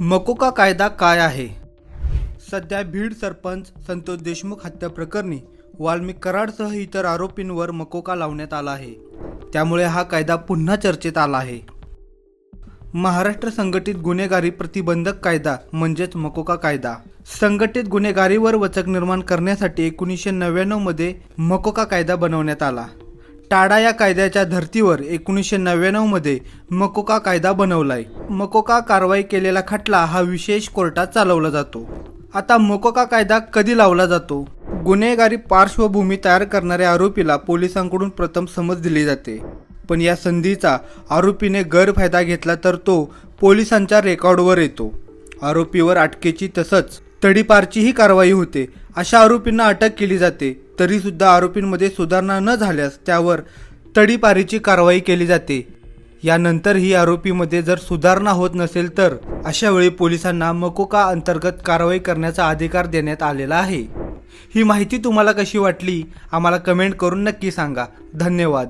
मकोका कायदा काय आहे? सध्या बीड सरपंच संतोष देशमुख हत्या प्रकरणी वाल्मिक कराडसह इतर आरोपींवर मकोका लावण्यात आला आहे. त्यामुळे हा कायदा पुन्हा चर्चेत आला आहे. महाराष्ट्र संघटित गुन्हेगारी प्रतिबंधक कायदा म्हणजेच मकोका कायदा. संघटित गुन्हेगारीवर वचक निर्माण करण्यासाठी एकोणीसशे नव्याण्णवमध्ये मकोका कायदा बनवण्यात आला. टाडा या कायद्याच्या धर्तीवर एकोणीसशे नव्याण्णवमध्ये मकोका कायदा बनवलाय. मकोका कारवाई केलेला खटला हा विशेष कोर्टात चालवला जातो. आता मकोका कायदा कधी लावला जातो? गुन्हेगारी पार्श्वभूमी तयार करणाऱ्या आरोपीला पोलिसांकडून प्रथम समज दिली जाते. पण या संधीचा आरोपीने गैरफायदा घेतला तर तो पोलिसांच्या रेकॉर्डवर येतो. आरोपीवर अटकेची तसंच तडीपारचीही कारवाई होते. अशा आरोपींना अटक केली जाते. तरीसुद्धा आरोपींमध्ये सुधारणा न झाल्यास त्यावर तडीपारीची कारवाई केली जाते. यानंतरही आरोपीमध्ये जर सुधारणा होत नसेल तर अशा वेळी पोलिसांना मकोका अंतर्गत कारवाई करण्याचा अधिकार देण्यात आलेला आहे. ही माहिती तुम्हाला कशी वाटली? आम्हाला कमेंट करून नक्की सांगा. धन्यवाद.